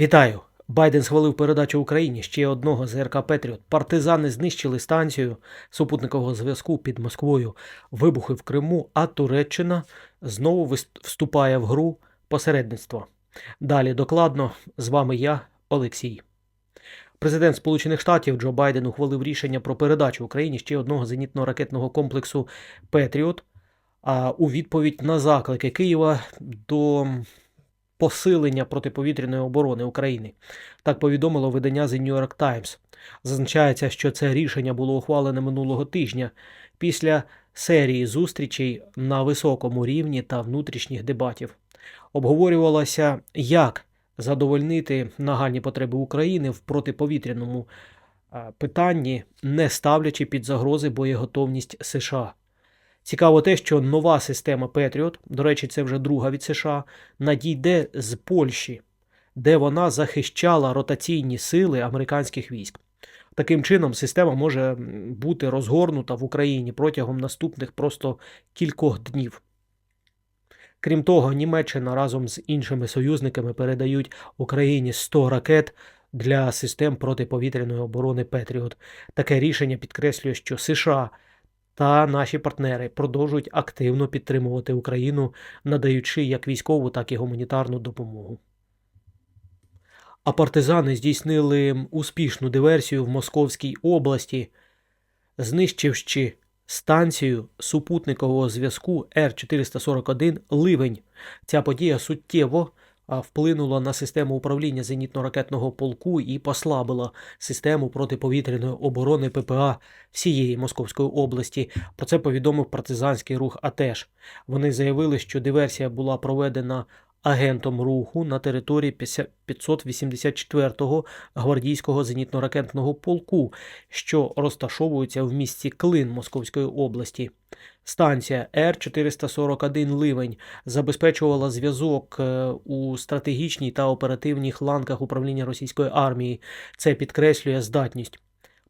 Вітаю! Байден схвалив передачу Україні ще одного ЗРК Петріот. Партизани знищили станцію супутникового зв'язку під Москвою, вибухи в Криму, а Туреччина знову вступає в гру посередництва. Далі докладно з вами я, Олексій. Президент Сполучених Штатів Джо Байден ухвалив рішення про передачу Україні ще одного зенітно-ракетного комплексу Петріот а, у відповідь на заклики Києва до посилення протиповітряної оборони України. Так повідомило видання The New York Times. Зазначається, що це рішення було ухвалене минулого тижня після серії зустрічей на високому рівні та внутрішніх дебатів. Обговорювалося, як задовольнити нагальні потреби України в протиповітряному е, питанні, не ставлячи під загрози боєготовність США. Цікаво те, що нова система Петріот, до речі, це вже друга від США, надійде з Польщі, де вона захищала ротаційні сили американських військ. Таким чином, система може бути розгорнута в Україні протягом наступних просто кількох днів. Крім того, Німеччина разом з іншими союзниками передають Україні 100 ракет для систем протиповітряної оборони Петріот. Таке рішення підкреслює, що США та наші партнери продовжують активно підтримувати Україну, надаючи як військову, так і гуманітарну допомогу. А партизани здійснили успішну диверсію в Московській області, знищивши станцію супутникового зв'язку Р-441 Ливень. Ця подія суттєво вплинула на систему управління зенітно-ракетного полку і послабила систему протиповітряної оборони ППА всієї Московської області. Про це повідомив партизанський рух АТЕШ. Вони заявили, що диверсія була проведена агентом руху на території 50 584-го гвардійського зенітно-ракетного полку, що розташовується в місті Клин Московської області. Станція Р-441 Ливень забезпечувала зв'язок е, у стратегічній та оперативній ланках управління російської армії. Це підкреслює здатність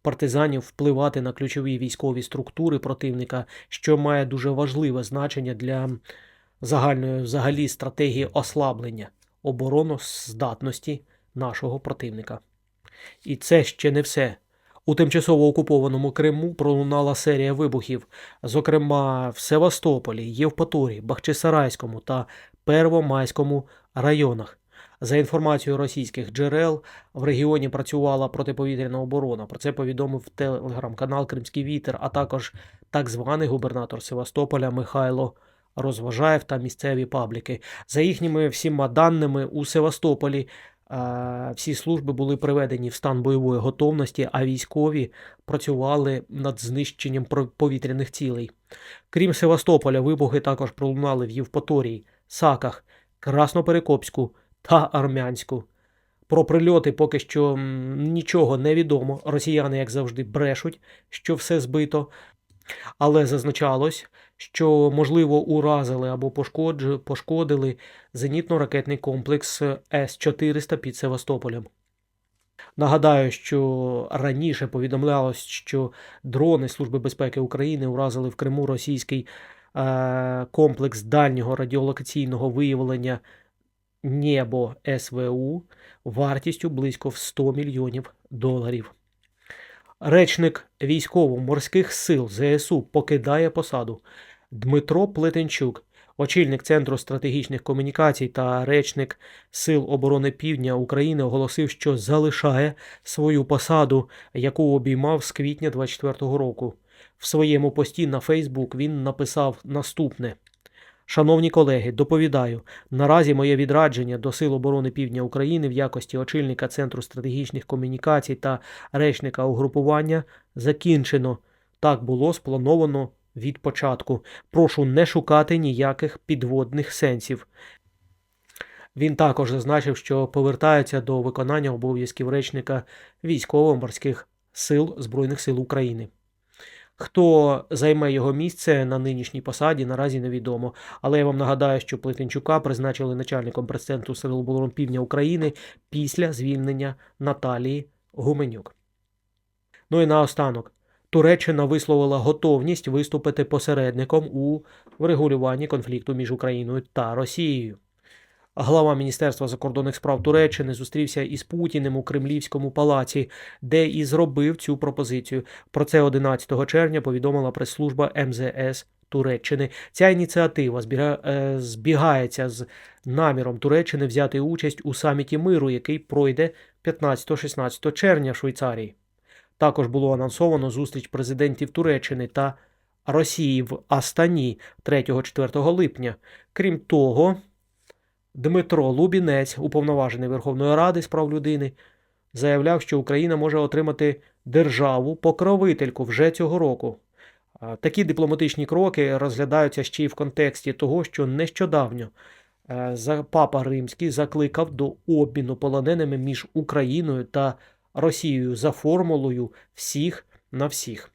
партизанів впливати на ключові військові структури противника, що має дуже важливе значення для загальної взагалі стратегії ослаблення обороноздатності нашого противника. І це ще не все. У тимчасово окупованому Криму пролунала серія вибухів, зокрема в Севастополі, Євпаторії, Бахчисарайському та Первомайському районах. За інформацією російських джерел, в регіоні працювала протиповітряна оборона. Про це повідомив телеграм-канал Кримський Вітер, а також так званий губернатор Севастополя Михайло Розважаєв та місцеві пабліки. За їхніми всіма даними у Севастополі е, всі служби були приведені в стан бойової готовності, а військові працювали над знищенням повітряних цілей. Крім Севастополя, вибухи також пролунали в Євпаторії, Саках, Красноперекопську та Армянську. Про прильоти поки що нічого не відомо. Росіяни, як завжди, брешуть, що все збито. Але зазначалось, що, можливо, уразили або пошкодили зенітно-ракетний комплекс С-400 під Севастополем. Нагадаю, що раніше повідомлялось, що дрони Служби безпеки України уразили в Криму російський е, комплекс дальнього радіолокаційного виявлення Небо СВУ вартістю близько в 100 мільйонів доларів. Речник військово-морських сил ЗСУ покидає посаду. Дмитро Плетенчук, очільник Центру стратегічних комунікацій та речник Сил оборони Півдня України, оголосив, що залишає свою посаду, яку обіймав з квітня 2024 року. В своєму пості на Фейсбук він написав наступне. Шановні колеги, доповідаю, наразі моє відрадження до Сил оборони Півдня України в якості очільника Центру стратегічних комунікацій та речника угрупування закінчено. Так було сплановано від початку. Прошу не шукати ніяких підводних сенсів. Він також зазначив, що повертається до виконання обов'язків речника військово-морських сил Збройних сил України. Хто займе його місце на нинішній посаді, наразі невідомо. Але я вам нагадаю, що Плетенчука призначили начальником прес-центру Сил оборони Півдня України після звільнення Наталії Гуменюк. Ну і наостанок. Туреччина висловила готовність виступити посередником у врегулюванні конфлікту між Україною та Росією. Глава Міністерства закордонних справ Туреччини зустрівся із Путіним у Кремлівському палаці, де і зробив цю пропозицію. Про це 11 червня повідомила прес-служба МЗС Туреччини. Ця ініціатива е, збігається з наміром Туреччини взяти участь у саміті миру, який пройде 15-16 червня в Швейцарії. Також було анонсовано зустріч президентів Туреччини та Росії в Астані 3-4 липня. Крім того, Дмитро Лубінець, уповноважений Верховної Ради з прав людини, заявляв, що Україна може отримати державу покровительку вже цього року. Такі дипломатичні кроки розглядаються ще й в контексті того, що нещодавно е, папа Римський закликав до обміну полоненими між Україною та Росією за формулою всіх на всіх.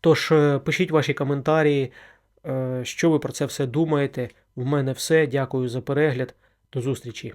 Тож е, пишіть ваші коментарі, е, що ви про це все думаєте. В мене все. Дякую за перегляд. До зустрічі.